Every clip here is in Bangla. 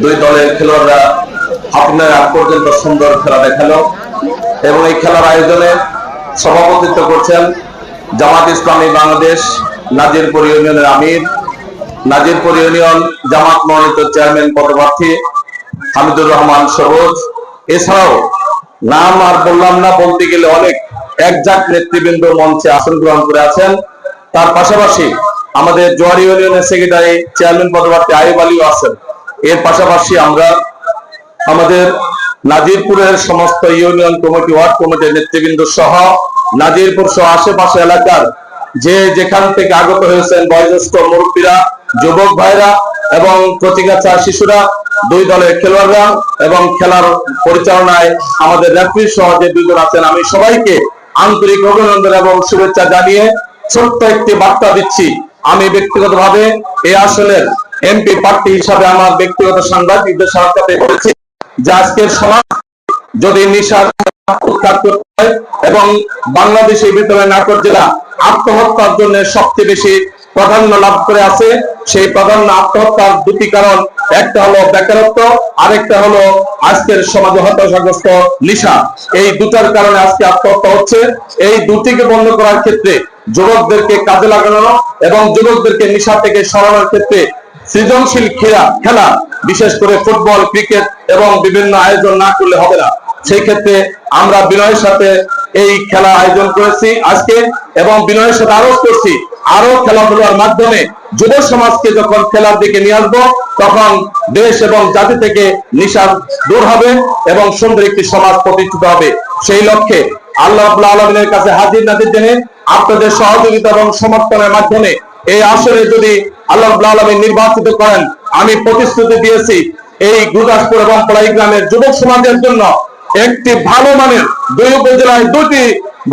দুই দলের খেলোয়াড়রা হাফিনের আগ পর্যন্ত সুন্দর খেলা দেখাল এবং এই খেলার আয়োজনে সভাপতিত্ব করছেন জামাত ইসলামী বাংলাদেশ, নাজিরপুর ইউনিয়নের আমির, নাজিরপুর ইউনিয়ন জামাত মনোনীত চেয়ারম্যান পদপ্রার্থী হামিদুর রহমান সবুজ। এছাড়াও নাম আর বললাম না, বলতে গেলে অনেক একজাক নেতৃবৃন্দ মঞ্চে আসন গ্রহণ করে আছেন। তার পাশাপাশি আমাদের জোয়ারি ইউনিয়নের সেক্রেটারি, চেয়ারম্যান পদপ্রার্থী আইব আলীও আছেন। এর পাশাপাশি আমরা আমাদের নাজিরপুরের সমস্ত ইউনিয়ন কমিটি, ওয়ার্ড কমিটির নেতৃবৃন্দ সহ নাজিরপুর সহ আশেপাশে এলাকার যে যেখান থেকে আগত হয়েছেন বয়োজ্যেষ্ঠ মুরব্বীরা, যুবক ভাইরা এবং প্রতিগাছা শিশুরা, দুই দলের খেলোয়াড়রা এবং খেলার পরিচালনায় আমাদের রেফারি সহ যে দুজন আছেন, আমি সবাইকে আন্তরিক অভিনন্দন এবং শুভেচ্ছা জানিয়ে ছোট্ট একটি বার্তা দিচ্ছি। আমি ব্যক্তিগতভাবে এই আসনের এমপি প্রার্থী হিসাবে আমার ব্যক্তিগত সাংবাদিকদের সাক্ষাতে করেছি, যে আজকের সমাজ যদি নিশার উৎখাত করতে হয় এবং বাংলাদেশের ভিতরে নাটোর জেলা আত্মহত্যার জন্য সবচেয়ে বেশি প্রাধান্য লাভ করে আছে, সেই প্রাধান্য আত্মহত্যার দুটি কারণ, একটা হলো বেকারত্ব, আরেকটা হলো আজকের সমাজে হতাশাগ্রস্ত নিশা। এই দুটার কারণে আজকে আত্মহত্যা হচ্ছে। এই দুটিকে বন্ধ করার ক্ষেত্রে যুবকদেরকে কাজে লাগানো এবং যুবকদেরকে নিশা থেকে সরানোর ক্ষেত্রে সৃজনশীল খেলা খেলা, বিশেষ করে ফুটবল, ক্রিকেট এবং বিভিন্ন আয়োজন না করলে হবে না। সেই ক্ষেত্রে আমরা বিনয়ের সাথে এই খেলা আয়োজন করেছি আজকে এবং বিনয়ের সাথে আরও করছি। আরও খেলাধুলার মাধ্যমে যুব সমাজকে যখন খেলার দিকে নিয়ে আসব, তখন দেশ এবং জাতি থেকে নিশা দূর হবে এবং সুন্দর একটি সমাজ প্রতিষ্ঠিত হবে। সেই লক্ষ্যে আল্লাহ আলমিনের কাছে হাজির নাজির জেনে আপনাদের সহযোগিতা এবং সমর্থনের মাধ্যমে এই আসরে যদি আল্লাহ আলমী নির্বাচিত করেন, আমি প্রতিশ্রুতি দিয়েছি এই গুরদাসপুর এবং পড়াই গ্রামের যুবক সমাজের জন্য একটি ভালো মানের, দুই উপজেলায় দুটি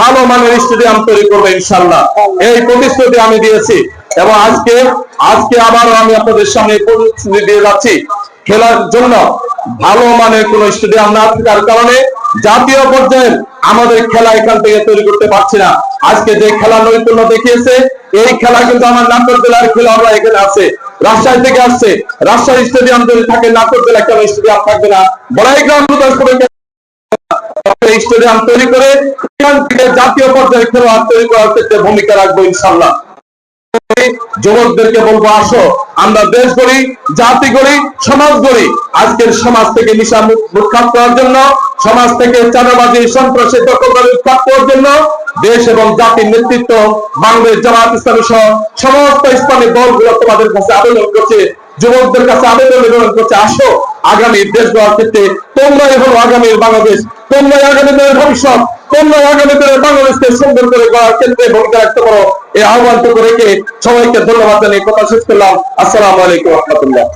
ভালো মানের স্টেডিয়াম তৈরি করবে ইনশাল্লাহ এই প্রতিশ্রুতি আমি দিয়েছি এবং আজকে আজকে আবারও আমি আপনাদের সামনে প্রতিশ্রুতি দিয়ে যাচ্ছি। খেলার জন্য ভালো মানের কোন স্টেডিয়াম না থাকার কারণে জাতীয় পর্যায়ে আমাদের খেলা এখান থেকে তৈরি করতে পারছি না। আজকে যে খেলা নৈপুণ্য দেখিয়েছে এই খেলা কিন্তু আমার নাটোর জেলার খেলোয়াড়রা এখানে আছে। রাজশাহী থেকে আসছে। রাজশাহী স্টেডিয়াম যদি থাকে, নাটোর জেলা কেন স্টেডিয়াম থাকবে না। বড়াই গ্রাম স্টেডিয়াম তৈরি করে এখান থেকে জাতীয় পর্যায়ে খেলোয়াড় তৈরি করার ক্ষেত্রে ভূমিকা রাখব ইনশাল্লাহ যুবকদেরকে বলব, আসো। আমরা দেশ গড়ি, জাতি গড়ি, সমাজ গড়ি। আজকের সমাজ থেকে নিশা উৎখাত করার জন্য সমাজ থেকে চাঁদাবাজি, সন্ত্রাসী উৎখাত করার জন্য দেশ এবং জাতির নেতৃত্ব বাংলাদেশ জামাত ইসলামী সহ সমস্ত ইসলামী দলগুলো তোমাদের কাছে আবেদন করছে, যুবকদের কাছে আবেদন নিবেদন করছে, আসো আগামী দেশ গড়ার ক্ষেত্রে। তোমরাই হলো আগামীর বাংলাদেশ, তোমরাই আগামী দিনের ভবিষ্যৎ তোমরা আগামী দিনের বাংলাদেশকে সুন্দর করে গড়ার ক্ষেত্রে ভূমিকা রাখতে পারো। এই আহ্বান রেখে সবাইকে ধন্যবাদ জানিয়ে কথা শেষ করলাম। আসসালামু আলাইকুম রহমতুল্লাহ।